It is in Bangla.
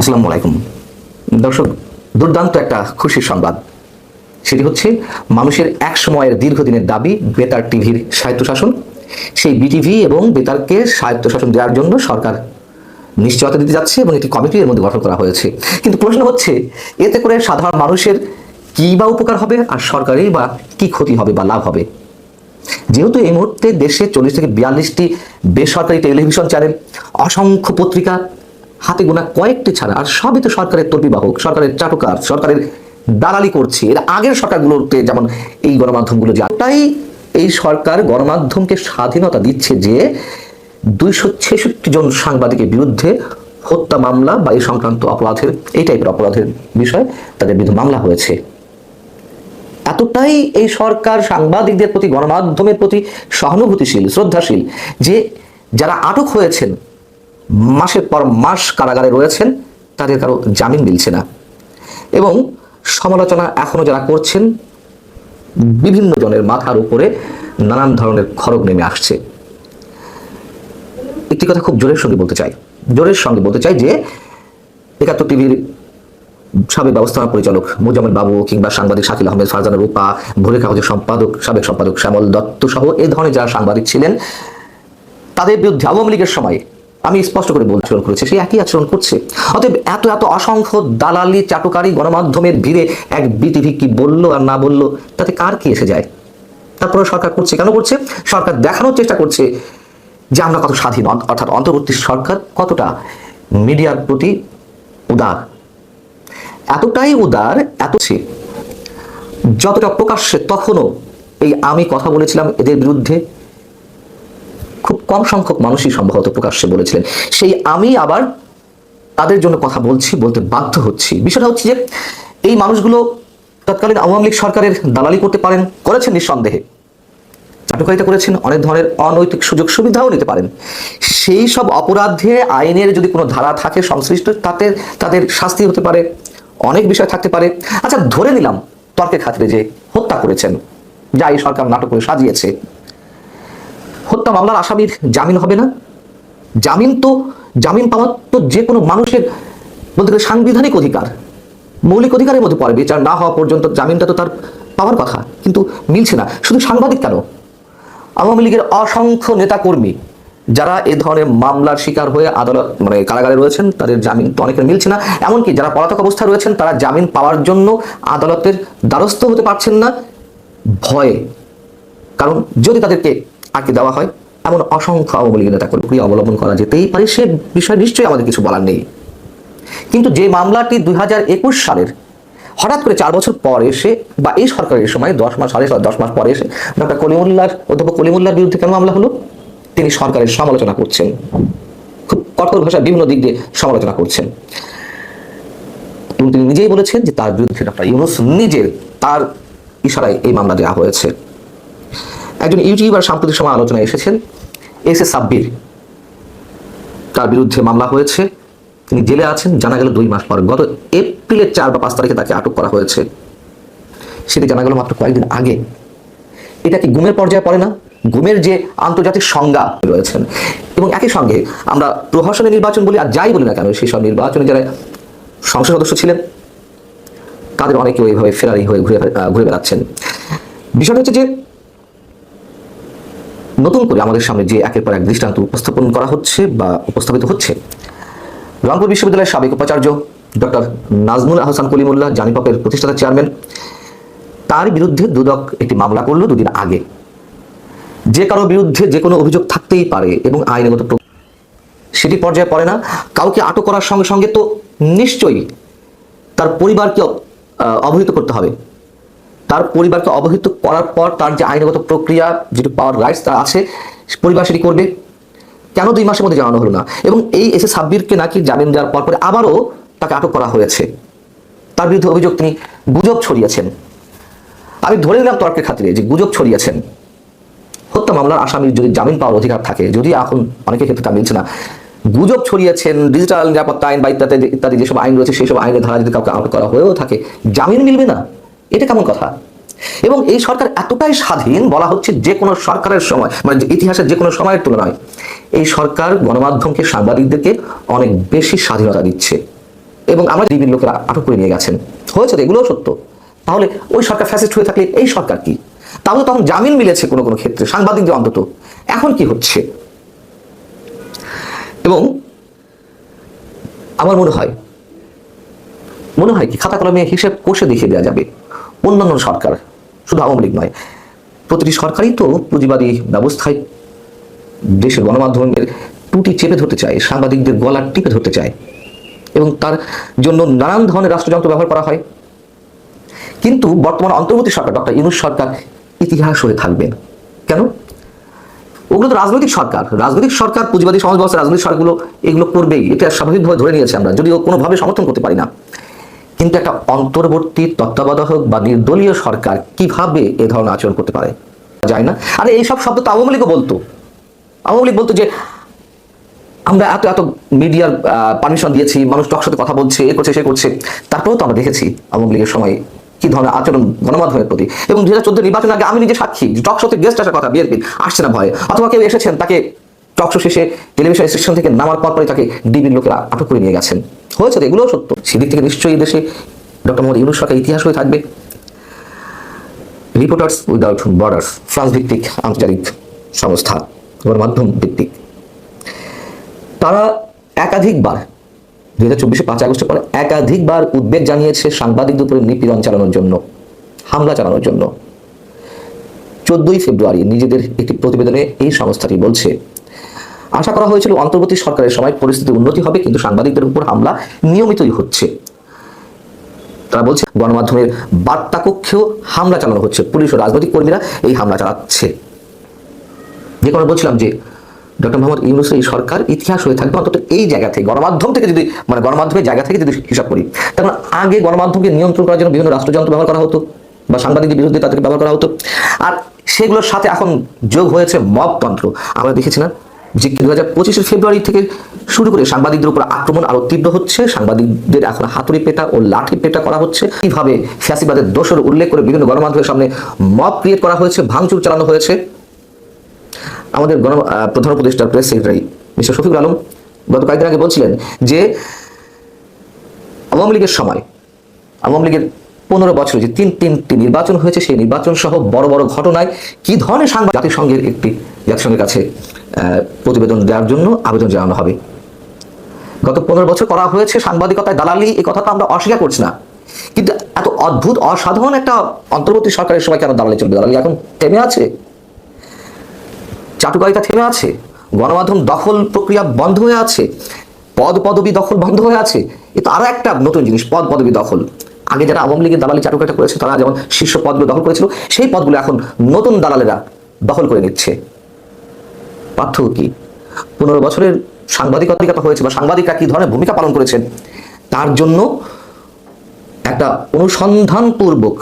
আসসালামু আলাইকুম দর্শক, দুর্দান্ত একটা খুশির সংবাদ। সেটি হচ্ছে, মানুষের এক সময়ের দীর্ঘদিনের দাবি, বেতার টিভির স্বায়ত্তশাসন। সেই বিটিভি এবং বেতারকে স্বায়ত্তশাসন দেওয়ার জন্য সরকার নিশ্চয়তা দিতে যাচ্ছে এবং একটি কমিটি এর মধ্যে গঠন করা হয়েছে। কিন্তু প্রশ্ন হচ্ছে, এতে করে সাধারণ মানুষের কি বা উপকার হবে, আর সরকারের বা কি ক্ষতি হবে বা লাভ হবে? যেহেতু এই মুহূর্তে দেশে চল্লিশ থেকে বিয়াল্লিশটি বেসরকারি টেলিভিশন চ্যানেল, অসংখ্য পত্রিকা হাতে গোনা কয়েকটি ছাড়া, আর সবই তো সরকারের তর্বিবাহক সরকারের চাটুকার, সরকারের দালালি করছে। এর আগের সরকারগুলোতে যেমন এই গণমাধ্যমগুলো যাটাই এই সরকার গণমাধ্যমকে স্বাধীনতা দিচ্ছে যে দুইশো ছেষট্টি জন সাংবাদিকের বিরুদ্ধে হত্যা মামলা বা এই সংক্রান্ত অপরাধের, এই টাইপের অপরাধের বিষয়ে তাদের বিরুদ্ধে মামলা হয়েছে। এতটাই এই সরকার সাংবাদিকদের প্রতি, গণমাধ্যমের প্রতি সহানুভূতিশীল, শ্রদ্ধাশীল যে যারা আটক হয়েছেন মাসের পর মাস কারাগারে রয়েছেন, তাদের কারও জামিন মিলছে না। এবং সমালোচনা এখনও যারা করছেন, বিভিন্ন জনের মাথার উপরে নানান ধরনের খড়গ নেমে আসছে। একটি কথা খুব জোরের সঙ্গে বলতে চাই। জোরের সঙ্গে বলতে চাই যে, একাত্তর টিভির সাবেক ব্যবস্থাপনা পরিচালক মোজাম্মেল বাবু কিংবা সাংবাদিক শাকিল আহমেদ, ফারজানা রূপা ভোরের কাগজের সম্পাদক, সাবেক সম্পাদক শ্যামল দত্ত সহ এই ধরনের যারা সাংবাদিক ছিলেন, তাদের বিরুদ্ধে আওয়ামী লীগের সময় আমি স্পষ্ট করে আচরণ করেছি সেই একই আচরণ করছে। অতএব এত এত অসংখ্য দালালি, চাটুকারি, গণমাধ্যমের ভিড়ে এক বিটিভি কি বলল আর না বলল, তাতে কার কি এসে যায়? তারপরে সরকার করছে, কেন করছে? সরকার দেখানোর চেষ্টা করছে যে আমরা কত স্বাধীন অর্থাৎ অন্তর্বর্তী সরকার কতটা মিডিয়ার প্রতি উদার। এতটাই উদার, এত সে যতটা প্রকাশ্যে তখনও এই আমি কথা বলেছিলাম এদের বিরুদ্ধে কম সংখ্যক মানুষই সম্ভবত প্রকাশ্যে বলেছিলেন। সেই আমি আবার তাদের জন্য কথা বলছি, বলতে বাধ্য হচ্ছি। বিষয়টা হচ্ছে যে, এই মানুষগুলো তৎকালীন আওয়ামী লীগ সরকারের দালালি করতে পারেন, করেছেন নিঃসন্দেহে। চাটুকারিতা করেছেন, অনেক ধরনের অনৈতিক সুযোগ সুবিধাও নিতে পারেন। সেই সব অপরাধে আইনের যদি কোনো ধারা থাকে সংশ্লিষ্ট, তাতে তাদের শাস্তি হতে পারে, অনেক বিষয় থাকতে পারে। আচ্ছা ধরে নিলাম তর্কের খাতিরে যে হত্যা করেছেন, যা এই সরকার নাটক করে সাজিয়েছে। হত্যা মামলার আসামির জামিন হবে না? জামিন তো, জামিন পাওয়ার তো যে কোনো মানুষের বলতে গেলে সাংবিধানিক অধিকার। মৌলিক অধিকারের মধ্যে পড়ে, বিচার না হওয়া পর্যন্ত জামিনটা তো তার পাওয়ার কথা, কিন্তু মিলছে না। শুধু সাংবাদিক কেন? আওয়ামী লীগের অসংখ্য নেতাকর্মী যারা এ ধরনের মামলার শিকার হয়ে আদালত মানে কারাগারে রয়েছেন, তাদের জামিন তো অনেকের মিলছে না। এমনকি যারা পলাতক অবস্থায় রয়েছেন, তারা জামিন পাওয়ার জন্য আদালতের দ্বারস্থ হতে পারছেন না ভয়ে। কারণ যদি তাদেরকে আটকে দেওয়া হয়, এমন অসংখ্য আওয়ামী লীগের নেতাকর্মী অবলম্বন করা যেতেই পারে, সে বিষয়ে নিশ্চয়ই আমাদের কিছু বলার নেই। কিন্তু যে মামলাটি দু হাজার একুশ সালের, হঠাৎ করে চার বছর পর এসে, বা এই সরকারের সময়, দশ মাস, সাড়ে দশ মাস পরে এসে, ডক্টর কলিমুল্লার, অধ্যাপক কলিমুল্লার বিরুদ্ধে কেন মামলা হলো? তিনি সরকারের সমালোচনা করছেন। খুব কঠোর ভাষায় বিভিন্ন দিক দিয়ে সমালোচনা করছেন। এবং তিনি নিজেই বলেছেন যে তার বিরুদ্ধে ডক্টর ইউনুস নিজের তার ইশারায় এই মামলা দেওয়া হয়েছে। একজন ইউটিউবার সাম্প্রতিক সময় আলোচনায় এসেছেন, এস এ সাব্বির। তার বিরুদ্ধে মামলা হয়েছে, তিনি জেলে আছেন, জানা গেল দুই মাস পর। গত এপ্রিলের চার বা পাঁচ তারিখে তাকে আটক করা হয়েছে। সেটি জানা গেল মাত্র কয়েকদিন আগে। এটা কি গুমের পর্যায়ে পড়ে না? গুমের যে আন্তর্জাতিক সংজ্ঞা রয়েছেন এবং একই সঙ্গে আমরা প্রহসনে নির্বাচন বলি আর যাই বলি না কেন, সেই সব নির্বাচনে যারা সংসদ সদস্য ছিলেন, তাদের অনেকে ওইভাবে ফেরারি হয়ে ঘুরে ঘুরে বেড়াচ্ছেন। বিষয়টা হচ্ছে যে নতুন করে আমাদের সামনে যে একের পর এক দৃষ্টান্ত উপস্থাপন করা হচ্ছে বা উপস্থাপিত হচ্ছে। রংপুর বিশ্ববিদ্যালয়ের সাবেক উপাচার্য ডক্টর নাজমুল আহসান কলিমুল্লাহ জানিপপের প্রতিষ্ঠাতা চেয়ারম্যান, তার বিরুদ্ধে দুদক একটি মামলা করল দুদিন আগে। যে কারও বিরুদ্ধে যে কোনো অভিযোগ থাকতেই পারে এবং আইনগত সেটি পর্যায়ে পড়ে না। কাউকে আটক করার সঙ্গে সঙ্গে তো নিশ্চয়ই তার পরিবারকে অবহিত করতে হবে। তার পরিবারকে অবহিত করার পর তার যে আইনগত প্রক্রিয়া, যেটি পাওয়ার রাইটস তা আছে, পরিবার সেটি করবে। কেন দুই মাসের মধ্যে জানানো হলো না? এবং এই এসে সাব্বিরকে নাকি জামিন দেওয়ার পর পরে আবারও তাকে আটক করা হয়েছে। তার বিরুদ্ধে অভিযোগ তিনি গুজব ছড়িয়েছেন। আমি ধরে নিলাম তর্কের খাতিরে যে গুজব ছড়িয়েছেন। হত্যা মামলার আসামির যদি জামিন পাওয়ার অধিকার থাকে, যদি এখন অনেকের ক্ষেত্রে তা মিলছে না, গুজব ছড়িয়েছেন, ডিজিটাল নিরাপত্তা আইন বা ইত্যাদি ইত্যাদি যেসব আইন রয়েছে সেই সব আইনের ধারা যদি কাউকে আটক করা হয়েও থাকে, জামিন মিলবে না? এটা কেমন কথা? এবং এই সরকার এতটাই স্বাধীন বলা হচ্ছে যে কোনো সরকারের সময় মানে ইতিহাসের যে কোনো সময়ের তুলনায়, এই সরকার গণমাধ্যমকে, সাংবাদিকদেরকে অনেক বেশি স্বাধীনতা দিচ্ছে। এবং আমরা ডিবির লোকেরা আটক করে নিয়ে গেছেন, হয়েছে তো? এগুলোও সত্য। তাহলে ওই সরকার ফ্যাসিস্ট হয়ে থাকলে এই সরকার কি? তাহলে তখন জামিন মিলেছে কোনো কোনো ক্ষেত্রে সাংবাদিকদের অন্তত। এখন কি হচ্ছে? এবং আমার মনে হয় মনে হয় কি, খাতা কলমে হিসেব কষে দেখিয়ে দেওয়া যাবে। অন্যান্য সরকার, শুধু আওয়ামী লীগ নয়, প্রতিটি সরকারই তো পুঁজিবাদী ব্যবস্থায় দেশের গণমাধ্যমের টুটি চেপে ধরতে চায়, সাংবাদিকদের গলা টিপে ধরতে চায়, এবং তার জন্য নানান ধরনের রাষ্ট্রযন্ত্র ব্যবহার করা হয়। কিন্তু বর্তমান অন্তর্বর্তী সরকার, ডক্টর ইউনুস সরকার ইতিহাস হয়ে থাকবেন। কেন? ওগুলো তো রাজনৈতিক সরকার। রাজনৈতিক সরকার, পুঁজিবাদী সমাজ ব্যবস্থা রাজনৈতিক সরকারগুলো এগুলো করবেই। এটা স্বাভাবিকভাবে ধরে নিয়েছে আমরা, যদিও কোনোভাবে সমর্থন করতে পারি না। কিন্তু একটা অন্তর্বর্তী তত্ত্বাবধায়ক বা নির্দলীয় সরকার কীভাবে এ ধরনের আচরণ করতে পারে? যায় না। আরে এইসব শব্দ তো আওয়ামী লীগও বলতো। আওয়ামী লীগ বলতো যে, আমরা এত এত মিডিয়ার পারমিশন দিয়েছি, মানুষ টক সাথে কথা বলছে, এ করছে, সে করছে। তারপরেও তো আমরা দেখেছি আওয়ামী লীগের সময় কি ধরনের আচরণ গণমাধ্যমের প্রতি। এবং দু হাজার চোদ্দ নির্বাচন আগে আমি নিজে সাক্ষী টক শোতে গেস্ট আসার কথা বিএনপি আসছে না ভয়ে। অথবা কেউ এসেছেন, তাকে টক শো শেষে টেলিভিশন স্টেশন থেকে নামার পর পরে তাকে ডিবির লোকেরা আটক করে নিয়ে গেছেন। হয়েছে তো, এগুলোও সত্য। সেদিক থেকে নিশ্চয়ই দেশে ডক্টর মোহাম্মদ ইউনুস সরকার ইতিহাস হয়ে থাকবে। রিপোর্টার্স উইদাউট বর্ডার্স ফ্রান্স ভিত্তিক আন্তর্জাতিক সংস্থা গণমাধ্যম ভিত্তিক তারা একাধিকবার, দুই হাজার চব্বিশে পাঁচ আগস্টের পরে একাধিকবার উদ্বেগ জানিয়েছে সাংবাদিকদের উপরে নিপীড়ন চালানোর জন্য, হামলা চালানোর জন্য। চোদ্দই ফেব্রুয়ারি নিজেদের একটি প্রতিবেদনে এই সংস্থাটি বলছে আশা করা হয়েছিল অন্তর্বর্তী সরকারের সময় পরিস্থিতি উন্নতি হবে, কিন্তু সাংবাদিকদের উপর হামলা নিয়মিতই হচ্ছে। তারা বলছে, গণমাধ্যমের বার্তা কক্ষেও হামলা চালানো হচ্ছে। পুলিশ ও রাজনৈতিক কর্মীরা এই হামলা চালাচ্ছে। যে কোনো বলছিলাম যে, ডক্টর মোহাম্মদ ইউনুসের এই সরকার ইতিহাস হয়ে থাকবে, অন্তত এই জায়গা থেকে, গণমাধ্যম থেকে যদি মানে গণমাধ্যমের জায়গা থেকে যদি হিসাব করি তখন আগে গণমাধ্যমকে নিয়ন্ত্রণ করার জন্য বিভিন্ন রাষ্ট্রযন্ত্র ব্যবহার করা হতো, বা সাংবাদিকদের বিরুদ্ধে তাদেরকে ব্যবহার করা হতো। আর সেগুলোর সাথে এখন যোগ হয়েছে মবতন্ত্র আমরা দেখেছি না যে দু হাজার পঁচিশে ফেব্রুয়ারি থেকে শুরু করে সাংবাদিকদের উপর আক্রমণ আরও তীব্র হচ্ছে, সাংবাদিকদের এখন হাতুড়ি পেটা ও লাঠি পেটা করা হচ্ছে। কীভাবে ফ্যাসিবাদের দোষের উল্লেখ করে বিভিন্ন গণমাধ্যমের সামনে মব ক্রিয়েট করা হয়েছে, ভাঙচুর চালানো হয়েছে? আমাদের গণ প্রধান উপদেষ্টার press secretary mister Shafiqul Alam গত কয়েকদিন আগে বলছিলেন যে আওয়ামী লীগের সময়, আওয়ামী লীগের পনেরো বছরে যে তিন তিনটি নির্বাচন হয়েছে, সেই নির্বাচন সহ বড় বড় ঘটনায় কি ধরনের সাংবাদিক জাতিসংঘের একটি জাতিসংঘের কাছে প্রতিবেদন দেওয়ার জন্য আবেদন জানানো হবে। গত পনেরো বছর করা হয়েছে সাংবাদিকতায় দালালি, এই কথা তো আমরা অস্বীকার করছি না। কিন্তু এত অদ্ভুত, অসাধারণ একটা অন্তর্বর্তী সরকারের সময় কেন দালালি চলবে? দালালি এখন থেমে আছে। চাটুকারিতা থেমে আছে। গণমাধ্যম দখল প্রক্রিয়া বন্ধ হয়ে আছে। পদ পদবি দখল বন্ধ হয়ে আছে। এ তো আরও একটা নতুন জিনিস, পদ পদবি দখল। আগে যারা আওয়ামী লীগের দালালি চাটুকারিতা করেছে, তারা যেমন শীর্ষ পদগুলো দখল করেছিল, সেই পদগুলো এখন নতুন দালালেরা দখল করে নিচ্ছে। পার্থক্য কি? পনেরো বছরের সাংবাদিকতা হয়েছে বা সাংবাদিকরা কি ধরনের ভূমিকা পালন করেছেন? তার জন্য একটা অনুসন্ধানপূর্বক